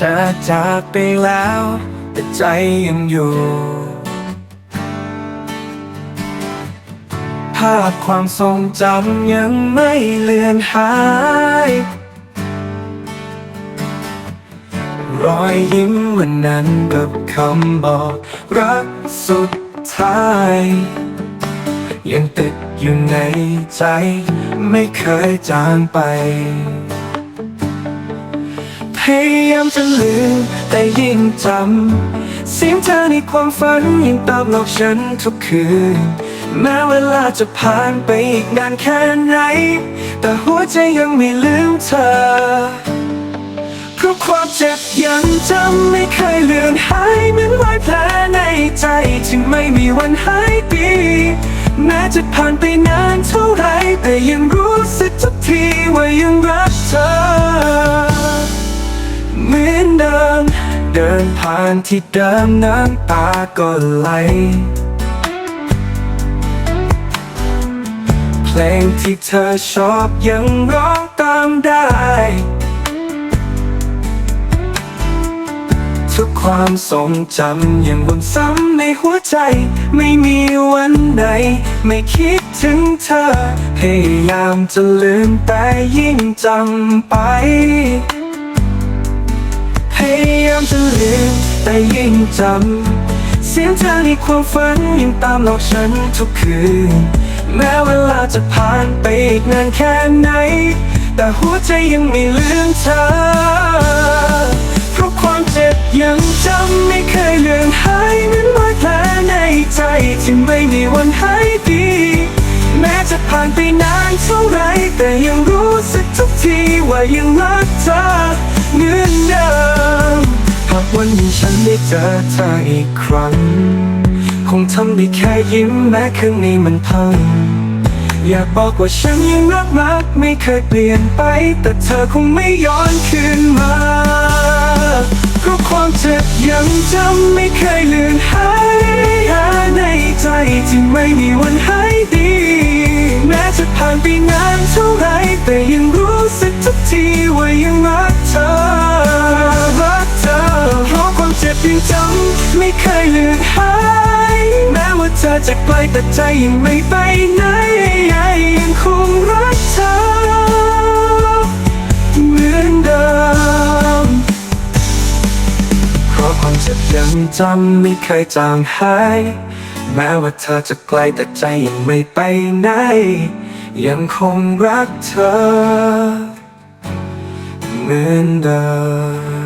ธอจากไปแล้ว แต่ใจยังอยู่ ภาพความทรงจำยังไม่เลือนหาย รอยยิ้มวันนั้นกับคำบอกรักสุดท้าย ยังติดอยู่ในใจ ไม่เคยจางไป พยายามจะลืมแต่ยิ่งจำเสียงเธอในความฝันยังตามหลอกฉันทุกคืน แม้เวลาจะผ่านไปอีกนานแค่ไหน แต่หัวใจยังไม่ลืมเธอ เพราะความเจ็บยังจำไม่เคยเลือนหายเหมือนรอยแผลในใจที่ไม่มีวันหายดีแม้จะผ่านไปนานเท่าไรแต่ยังรู้สึกทุกทีว่ายังรักเธอ เหมือนเดิม เดินผ่านที่เดิมน้ำตาก็ไหล เพลงที่เธอชอบยังร้องตามได้ ทุกความทรงจำยังวนซ้ำในหัวใจ ไม่มีวันไหน ไม่คิดถึงเธอ พยายามจะลืมแต่ยิ่งจำไปายามจะลืมแต่ยิ่งจำ เสียงเธอในความฝันยังตามหลอกฉันทุกคืน แม้เวลาจะผ่านไปอีกนานแค่ไหน แต่หัวใจยังไม่ลืมเธอ เพราะความเจ็บยังจำไม่เคยเลือนหายเหมือนรอยแผลในใจที่ไม่มีวันหายดีแม้จะผ่านไปนานเท่าไรแต่ยังรู้สึกทุกทีว่ายังรักเธอ เหมือนเดิมหากวันนึ่งฉันได้เจอเธออีกครั้ง คงทำได้แค่ยิ้มแม้ข้างในมันพัง อยากบอกว่าฉันยังรักรักไม่เคยเปลี่ยนไป แต่เธอคงไม่ย้อนคืนมาเพราะความเจ็บยังจำไม่เคยลือนหายหาในใจที่ไม่มีวันหายดี แม้จะผ่านไปนานเท่าไรแต่ยังรู้ ทุกทีว่ายังรักเธอรักเธอเพราะความเจ็บยังจำไม่เคยเลือนหายแม้ว่าเธอจะไกลแต่ใจยังไม่ไปไหนยังคงรักเธอเหมือนเดิมเพราะความเจ็บยังจำไม่เคยจางหายแม้ว่าเธอจะไกลแต่ใจยังไม่ไปไหน ยังคงรักเธอ remember